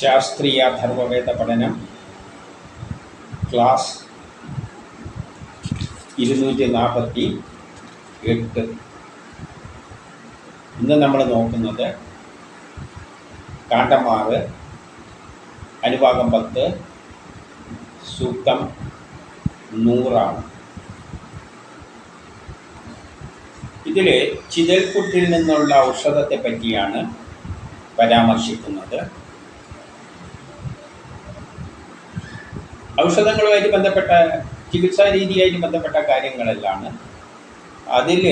ശാസ്ത്രീയ ധർമ്മവേദ പഠനം ക്ലാസ് ഇരുന്നൂറ്റി നാൽപ്പത്തി എട്ട്. ഇന്ന് നമ്മൾ നോക്കുന്നത് കാണ്ടമാറ് അനുഭാഗം പത്ത് സൂക്തം നൂറാണ്. ഇതിൽ ചിതൽപുട്ടിൽ നിന്നുള്ള ഔഷധത്തെ പറ്റിയാണ് പരാമർശിക്കുന്നത്. ഔഷധങ്ങളുമായിട്ട് ബന്ധപ്പെട്ട ചികിത്സാ രീതിയായിട്ട് ബന്ധപ്പെട്ട കാര്യങ്ങളെല്ലാം അതിൽ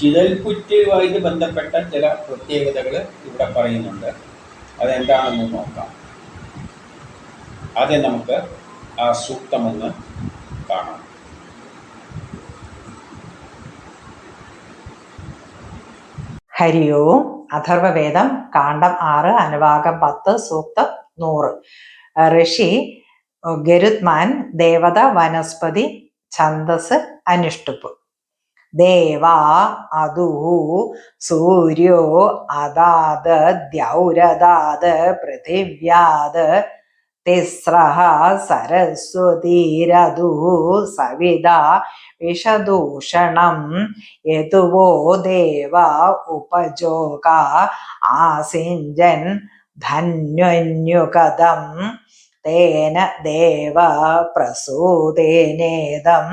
ചിതൽപുറ്റുമായിട്ട് ബന്ധപ്പെട്ട ചില പ്രത്യേകതകൾ ഇവിടെ പറയുന്നുണ്ട്. അതെന്താണെന്ന് നോക്കാം. അത് നമുക്ക് ആ സൂക്തമൊന്ന് കാണാം. ഹരി ഓം അഥർവവേദം കാണ്ഡം ആറ് അനുഭാഗം പത്ത് സൂക്തം നൂറ്. ഋഷി ഗരുത്മാൻ ദേവത വനസ്പതി ഛന്ദസ് അനുഷ്ടുപ്പ്. ദേവ അതു സൂര്യോ അതാത് ദ്യൗരദാത് പൃഥിവ്യാത് തിസ്രഹ സരസ്വതീരതു സവിത വിഷദൂഷണം യതുവോ ദേവ ഉപജോക ആസിഞ്ചൻ ധന്വന്യുകതം തേന ദേവ പ്രസൂതേനേദം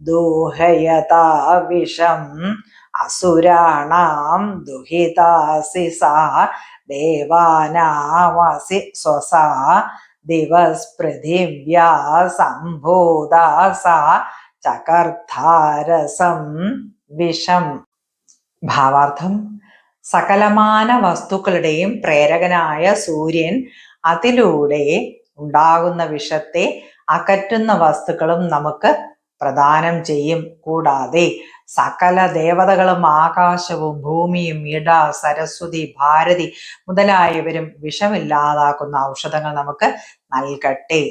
ദൂഹയതാ വിഷം അസുരാണാം ദുഹിതാസി സാ ദേവാനാമസി സ്വസാ ദിവസ്പൃഥിവ്യാ സംഭൂതാ സാ ചകർധാരസം വിഷം. ഭാവാർത്ഥം സകലമാന വസ്തുക്കളുടെയും പ്രേരകനായ സൂര്യൻ അതിലൂടെ ഉണ്ടാകുന്ന വിഷത്തെ അകറ്റുന്ന വസ്തുക്കളും നമുക്ക് പ്രദാനം ചെയ്യും. കൂടാതെ സകല ദേവതകളും ആകാശവും ഭൂമിയും ഇട സരസ്വതി ഭാരതി മുതലായവരും വിഷമില്ലാതാക്കുന്ന ഔഷധങ്ങൾ നമുക്ക് നൽകട്ടെ.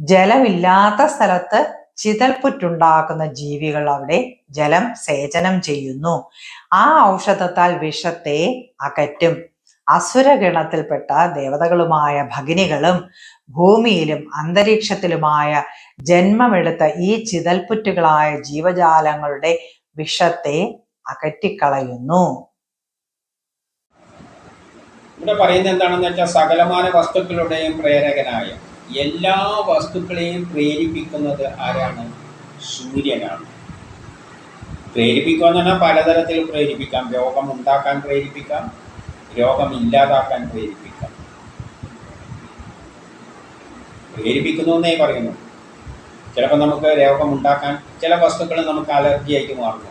ജലമില്ലാത്ത സ്ഥലത്ത് ചിതൽപുറ്റുണ്ടാക്കുന്ന ജീവികൾ അവിടെ ജലം സേചനം ചെയ്യുന്നു. ആ ഔഷധത്താൽ വിഷത്തെ അകറ്റും. അസുരഗണത്തിൽപ്പെട്ട ദേവതകളുമായ ഭഗിനികളും ഭൂമിയിലും അന്തരീക്ഷത്തിലുമായ ജന്മമെടുത്ത ഈ ചിതൽപുറ്റുകളായ ജീവജാലങ്ങളുടെ വിഷത്തെ അകറ്റിക്കളയുന്നു. ഇവിടെ പറയുന്നത് എന്താണെന്ന് വെച്ചാൽ സകലമാന വസ്തുക്കളുടെയും പ്രേരകനായ എല്ലാ വസ്തുക്കളെയും പ്രേരിപ്പിക്കുന്നത് ആരാണ്? സൂര്യനാണ്. പ്രേരിപ്പിക്കുക എന്ന് പറഞ്ഞാൽ പലതരത്തിൽ പ്രേരിപ്പിക്കാം. രോഗം ഉണ്ടാക്കാൻ പ്രേരിപ്പിക്കാം. രോഗം ഇല്ലാതാക്കാൻ പ്രേരിപ്പിക്കാം പ്രേരിപ്പിക്കുന്നു എന്നേ പറയുന്നു. ചിലപ്പോൾ നമുക്ക് രോഗം ഉണ്ടാക്കാൻ ചില വസ്തുക്കൾ നമുക്ക് അലർജി ആയിട്ട് മാറുന്നു.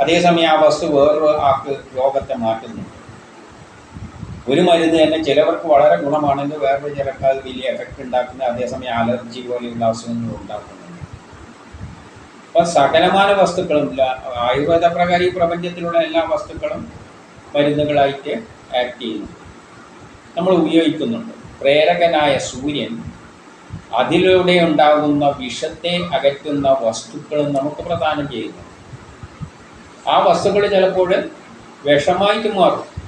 അതേസമയം ആ വസ്തു വേറൊരു ആൾക്ക് രോഗത്തെ മാറ്റുന്നു. ഒരു മരുന്ന് തന്നെ ചിലവർക്ക് വളരെ ഗുണമാണെങ്കിൽ വേറൊരു ചിലർക്ക് അത് വലിയ എഫക്റ്റ് ഉണ്ടാക്കുന്നത് അതേസമയം അലർജി പോലെയുള്ള അസുഖങ്ങൾ ഉണ്ടാക്കുന്നുണ്ട് അപ്പം സകലമായ വസ്തുക്കളും ആയുർവേദ പ്രകാരം ഈ പ്രപഞ്ചത്തിലുള്ള എല്ലാ വസ്തുക്കളും മരുന്നുകളായിട്ട് ആക്ട് ചെയ്യുന്നു. നമ്മൾ ഉപയോഗിക്കുന്നുണ്ട്. പ്രേരകനായ സൂര്യൻ അതിലൂടെ ഉണ്ടാകുന്ന വിഷത്തെ അകറ്റുന്ന വസ്തുക്കളും നമുക്ക് പ്രദാനം ചെയ്യുന്നു. ആ വസ്തുക്കൾ ചിലപ്പോൾ വിഷമായിട്ട് മാറും.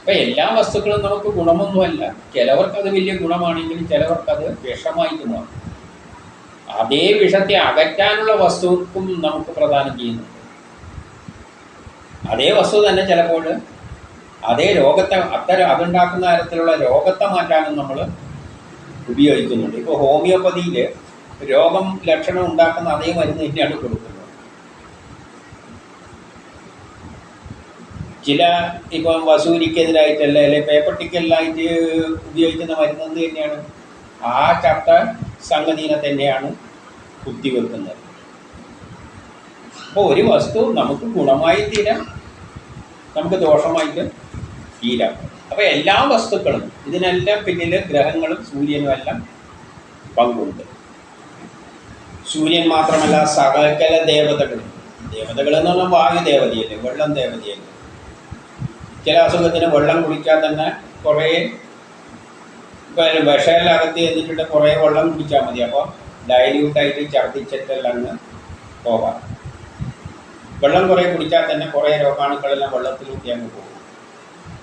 അപ്പൊ എല്ലാ വസ്തുക്കളും നമുക്ക് ഗുണമൊന്നുമല്ല. ചിലവർക്ക് അത് വലിയ ഗുണമാണെങ്കിലും ചിലവർക്ക് അത് വിഷമായിട്ട് മാറും. അതേ വിഷത്തെ അകറ്റാനുള്ള വസ്തുക്കും നമുക്ക് പ്രദാനം ചെയ്യുന്നുണ്ട്. അതേ വസ്തു തന്നെ ചിലപ്പോൾ അതേ രോഗത്തെ അത്തരം അതുണ്ടാക്കുന്ന തരത്തിലുള്ള രോഗത്തെ മാറ്റാനും നമ്മൾ ഉപയോഗിക്കുന്നുണ്ട്. ഇപ്പോൾ ഹോമിയോപ്പതിയിൽ രോഗം ലക്ഷണം ഉണ്ടാക്കുന്ന അതേ മരുന്ന് തന്നെയാണ് കൊടുക്കുന്നത്. ചില ഇപ്പം വസൂരിക്കെതിരായിട്ടല്ല അല്ലെങ്കിൽ പേപ്പട്ടിക്കെല്ലായിട്ട് ഉപയോഗിക്കുന്ന മരുന്ന് എന്ത് തന്നെയാണ്? ആ ചട്ട സംഗതിനെ തന്നെയാണ് കുത്തിവെക്കുന്നത്. അപ്പോൾ ഒരു വസ്തു നമുക്ക് ഗുണമായി തീരാം. നമുക്ക് ദോഷമായിട്ട് തീരാം അപ്പോൾ എല്ലാ വസ്തുക്കളും ഇതിനെല്ലാം പിന്നിൽ ഗ്രഹങ്ങളും സൂര്യനും എല്ലാം പങ്കുണ്ട്. സൂര്യൻ മാത്രമല്ല സകല ദേവതകളും. ദേവതകൾ എന്ന് പറഞ്ഞാൽ വായു ദേവതയല്ലേ? വെള്ളം ദേവതയല്ലേ? ചില അസുഖത്തിന് വെള്ളം കുടിക്കാൻ തന്നെ കുറേ ഇപ്പം വിഷയിലകത്ത് ചെന്നിട്ടുണ്ട് കുറേ വെള്ളം കുടിച്ചാൽ മതി. അപ്പോൾ ഡയലൂട്ടായിട്ട് ഛർദ്ദിച്ചിട്ടെല്ലാം അങ്ങ് പോകാം. വെള്ളം കുറേ കുടിച്ചാൽ തന്നെ കുറേ രോഗാണുക്കളെല്ലാം വെള്ളത്തിലൂട്ടി അങ്ങ് പോകും.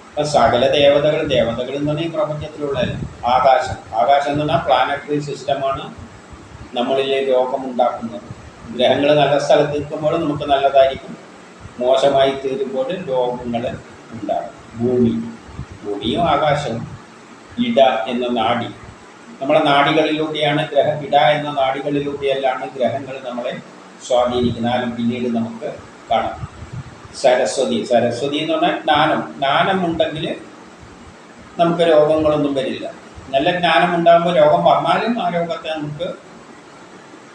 അപ്പൊ സകല ദേവതകൾ ദേവതകൾ എന്ന് പറഞ്ഞാൽ ഈ പ്രപഞ്ചത്തിലുള്ളതല്ല ആകാശം. ആകാശം എന്ന് പറഞ്ഞാൽ പ്ലാനറ്ററി സിസ്റ്റമാണ് നമ്മളിലെ രോഗമുണ്ടാക്കുന്നത്. ഗ്രഹങ്ങൾ നല്ല സ്ഥലത്ത് നിൽക്കുമ്പോൾ നമുക്ക് നല്ലതായിരിക്കും. മോശമായി തീരുമ്പോൾ രോഗങ്ങൾ ഉണ്ടാകും. ഭൂമി. ഭൂമിയും ആകാശവും ഇട എന്ന നാഡി നമ്മുടെ നാടികളിലൂടെയാണ് ഗ്രഹ ഇട എന്ന നാടികളിലൂടെയല്ലാണ് ഗ്രഹങ്ങൾ നമ്മളെ സ്വാധീനിക്കുന്നത് ആരും പിന്നീട് നമുക്ക് കാണാം. സരസ്വതി സരസ്വതി എന്ന് പറഞ്ഞാൽ ജ്ഞാനം. ജ്ഞാനം ഉണ്ടെങ്കിൽ നമുക്ക് രോഗങ്ങളൊന്നും വരില്ല. നല്ല ജ്ഞാനം ഉണ്ടാകുമ്പോൾ രോഗം വന്നാലും ആ രോഗത്തെ നമുക്ക്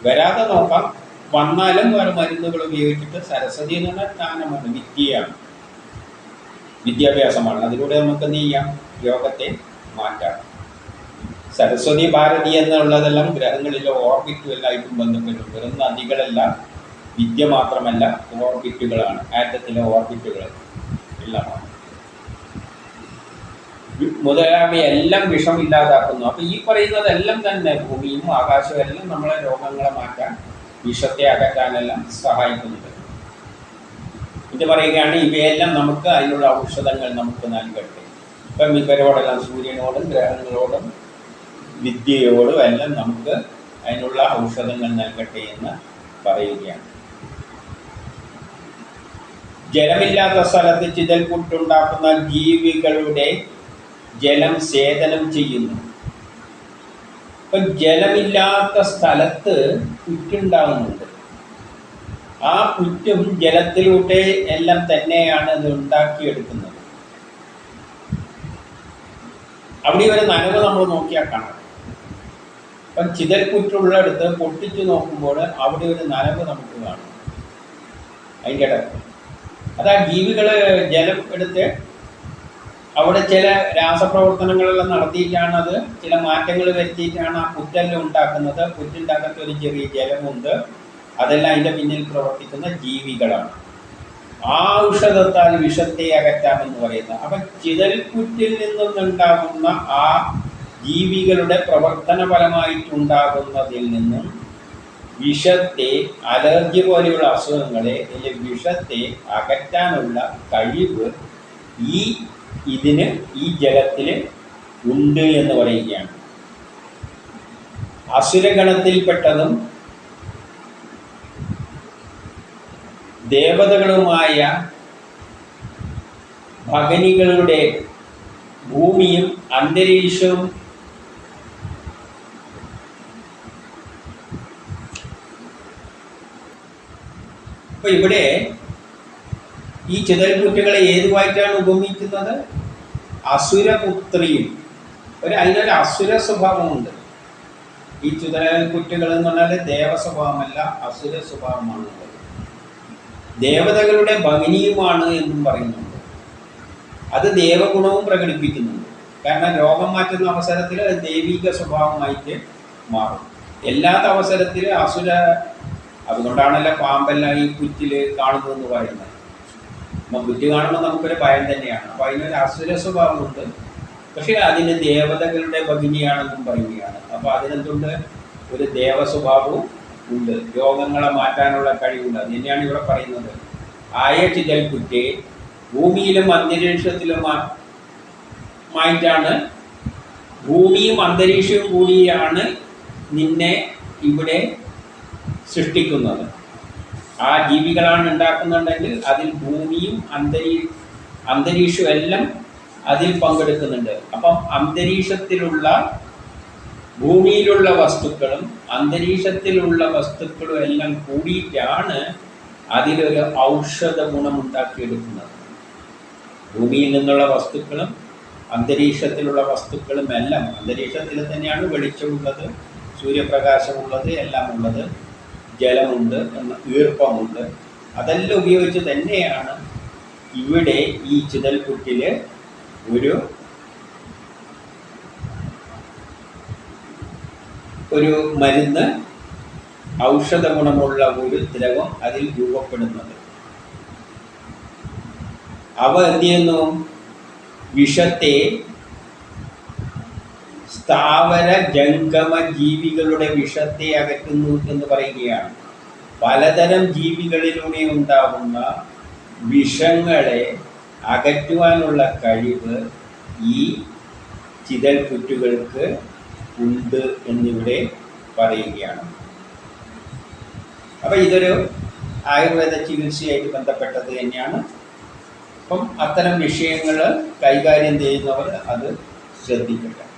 വരാതെ നോക്കാം. വന്നാലും വേറെ മരുന്നുകൾ ഉപയോഗിച്ചിട്ട് സരസ്വതി എന്ന് പറഞ്ഞാൽ ജ്ഞാനമാണ് വിദ്യയാണ്. വിദ്യാഭ്യാസമാണ്. അതിലൂടെ നമുക്ക് എന്ത് ചെയ്യാം? രോഗത്തെ മാറ്റാം. സരസ്വതി ഭാരതി എന്നുള്ളതെല്ലാം ഗ്രഹങ്ങളിലെ ഓർബിറ്റുമെല്ലായിട്ടും ബന്ധപ്പെട്ടു വെറും നദികളല്ല വിദ്യ മാത്രമല്ല ഓർബിറ്റുകളാണ്. ആറ്റത്തിലെ ഓർബിറ്റുകൾ എല്ലാമാണ് വി- എല്ലാം വിഷം ഇല്ലാതാക്കുന്നു. അപ്പൊ ഈ പറയുന്നതെല്ലാം തന്നെ ഭൂമിയും ആകാശവും എല്ലാം നമ്മളെ രോഗങ്ങളെ മാറ്റാൻ വിഷത്തെ അകറ്റാനെല്ലാം സഹായിക്കുന്നുണ്ട്. ഇത് പറയുകയാണ് ഇവയെല്ലാം നമുക്ക് അതിനുള്ള ഔഷധങ്ങൾ നമുക്ക് നൽകട്ടെ. ഇപ്പം ഇവരോടെല്ലാം സൂര്യനോടും ഗ്രഹങ്ങളോടും വിദ്യയോടും എല്ലാം നമുക്ക് അതിനുള്ള ഔഷധങ്ങൾ നൽകട്ടെ എന്ന് പറയുകയാണ്. ജലമില്ലാത്ത സ്ഥലത്ത് ചിതൽപുട്ടുണ്ടാക്കുന്ന ജീവികളുടെ ജലം സേചനം ചെയ്യുന്നു. ഇപ്പൊ ജലമില്ലാത്ത സ്ഥലത്ത് കുറ്റുണ്ടാകുന്നുണ്ട് ആ പുറ്റും ജലത്തിലൂടെ എല്ലാം തന്നെയാണ് ഇത് ഉണ്ടാക്കിയെടുക്കുന്നത്. അവിടെ ഒരു നനവ് നമ്മൾ നോക്കിയാൽ കാണാം. ഇപ്പം ചിതൽപുറ്റുള്ളിടത്ത് പൊട്ടിച്ചു നോക്കുമ്പോൾ അവിടെ ഒരു നനവ് നമുക്ക് കാണും. അതിന്റെ ഇടയ്ക്ക് അത് ആ ജീവികൾ ജലം എടുത്ത് അവിടെ ചില രാസപ്രവർത്തനങ്ങളെല്ലാം നടത്തിയിട്ടാണ് അത് ചില മാറ്റങ്ങൾ വരുത്തിയിട്ടാണ് ആ പുറ്റെല്ലാം ഉണ്ടാക്കുന്നത്. പുറ്റുണ്ടാക്കാത്ത ഒരു ചെറിയ ജലമുണ്ട്. അതെല്ലാം അതിന്റെ പിന്നിൽ പ്രവർത്തിക്കുന്ന ജീവികളാണ്. ആ ഔഷധത്താൽ വിഷത്തെ അകറ്റാമെന്ന് പറയുന്നത്. അപ്പം ചിതൽപുറ്റിൽ നിന്നുണ്ടാകുന്ന ആ ജീവികളുടെ പ്രവർത്തന ഫലമായിട്ടുണ്ടാകുന്നതിൽ നിന്നും വിഷത്തെ അലർജി പോലെയുള്ള അസുഖങ്ങളെ അല്ലെങ്കിൽ വിഷത്തെ അകറ്റാനുള്ള കഴിവ് ഈ ഇതിന് ഈ ജലത്തിൽ ഉണ്ട് എന്ന് പറയുകയാണ്. അസുരഗണത്തിൽപ്പെട്ടതും ദേവതകളുമായ ഭഗനികളുടെ ഭൂമിയും അന്തരീക്ഷവും അപ്പൊ ഇവിടെ ഈ ചിതൽപുറ്റുകളെ ഏതുമായിട്ടാണ് ഉപമിക്കുന്നത്? അസുരപുത്രിയും. ഒരു അതിനൊരു അസുര സ്വഭാവമുണ്ട്. ഈ ചിതൽപുറ്റുകൾ എന്ന് പറഞ്ഞാൽ ദേവ സ്വഭാവമല്ല അസുര സ്വഭാവമാണ്. ദേവതകളുടെ ഭഗിനിയുമാണ് എന്നും പറയുന്നുണ്ട്. അത് ദേവഗുണവും പ്രകടിപ്പിക്കുന്നുണ്ട്. കാരണം രോഗം മാറ്റുന്ന അവസരത്തിൽ അത് ദൈവിക സ്വഭാവമായിട്ട് മാറും. എല്ലാത്ത അവസരത്തിൽ അസുര അതുകൊണ്ടാണല്ലോ പാമ്പെല്ലാം ഈ കുറ്റിൽ കാണുന്നതെന്ന് പറയുന്നത്. അപ്പം കുറ്റി കാണുമ്പോൾ നമുക്കൊരു ഭയം തന്നെയാണ്. അപ്പോൾ അതിനൊരു അസുര സ്വഭാവമുണ്ട്. പക്ഷേ അതിന് ദേവതകളുടെ ഭഗിനിയാണെന്നും പറയുകയാണ്. അപ്പോൾ അതിനെന്തുണ്ട്? ഒരു ദേവ സ്വഭാവവും ഉണ്ട്. രോഗങ്ങളെ മാറ്റാനുള്ള കഴിവുണ്ട്. അത് തന്നെയാണ് ഇവിടെ പറയുന്നത്. ആയ ചിതൽക്കുറ്റി ഭൂമിയിലും അന്തരീക്ഷത്തിലുമായിട്ടാണ് ഭൂമിയും അന്തരീക്ഷവും കൂടിയാണ് നിന്നെ ഇവിടെ സൃഷ്ടിക്കുന്നത്. ആ ജീവികളാണ് ഉണ്ടാക്കുന്നുണ്ടെങ്കിൽ അതിൽ ഭൂമിയും അന്തരീ അന്തരീക്ഷവും എല്ലാം അതിൽ പങ്കെടുക്കുന്നുണ്ട്. അപ്പം അന്തരീക്ഷത്തിലുള്ള ഭൂമിയിലുള്ള വസ്തുക്കളും അന്തരീക്ഷത്തിലുള്ള വസ്തുക്കളും എല്ലാം കൂടിയിട്ടാണ് അതിലൊരു ഔഷധ ഗുണം ഉണ്ടാക്കിയെടുക്കുന്നത് ഭൂമിയിൽ നിന്നുള്ള വസ്തുക്കളും അന്തരീക്ഷത്തിലുള്ള വസ്തുക്കളും എല്ലാം അന്തരീക്ഷത്തിൽ തന്നെയാണ് വെളിച്ചമുള്ളത് സൂര്യപ്രകാശമുള്ളത് എല്ലാം ഉള്ളത് ജലമുണ്ട് ഈർപ്പമുണ്ട്. അതെല്ലാം ഉപയോഗിച്ച് തന്നെയാണ് ഇവിടെ ഈ ചിതൽപുട്ടിൽ ഒരു ഒരു മരുന്ന് ഔഷധ ഗുണമുള്ള ഒരു ദ്രവം അതിൽ രൂപപ്പെടുന്നത്. അവ എന്ത് ചെയ്യുന്നു? വിഷത്തെ സ്ഥാവര ജംഗമ ജീവികളുടെ വിഷത്തെ അകറ്റുന്നു എന്ന് പറയുകയാണ്. പലതരം ജീവികളിലൂടെ ഉണ്ടാവുന്ന വിഷങ്ങളെ അകറ്റുവാനുള്ള കഴിവ് ഈ ചിതൽ കുറ്റുകൾക്ക് ഉണ്ട് എന്നിവിടെ പറയുകയാണ്. അപ്പം ഇതൊരു ആയുർവേദ ചികിത്സയായിട്ട് ബന്ധപ്പെട്ടത് തന്നെയാണ്. അപ്പം അത്തരം വിഷയങ്ങൾ കൈകാര്യം ചെയ്യുന്നവർ അത് ശ്രദ്ധിക്കട്ടെ.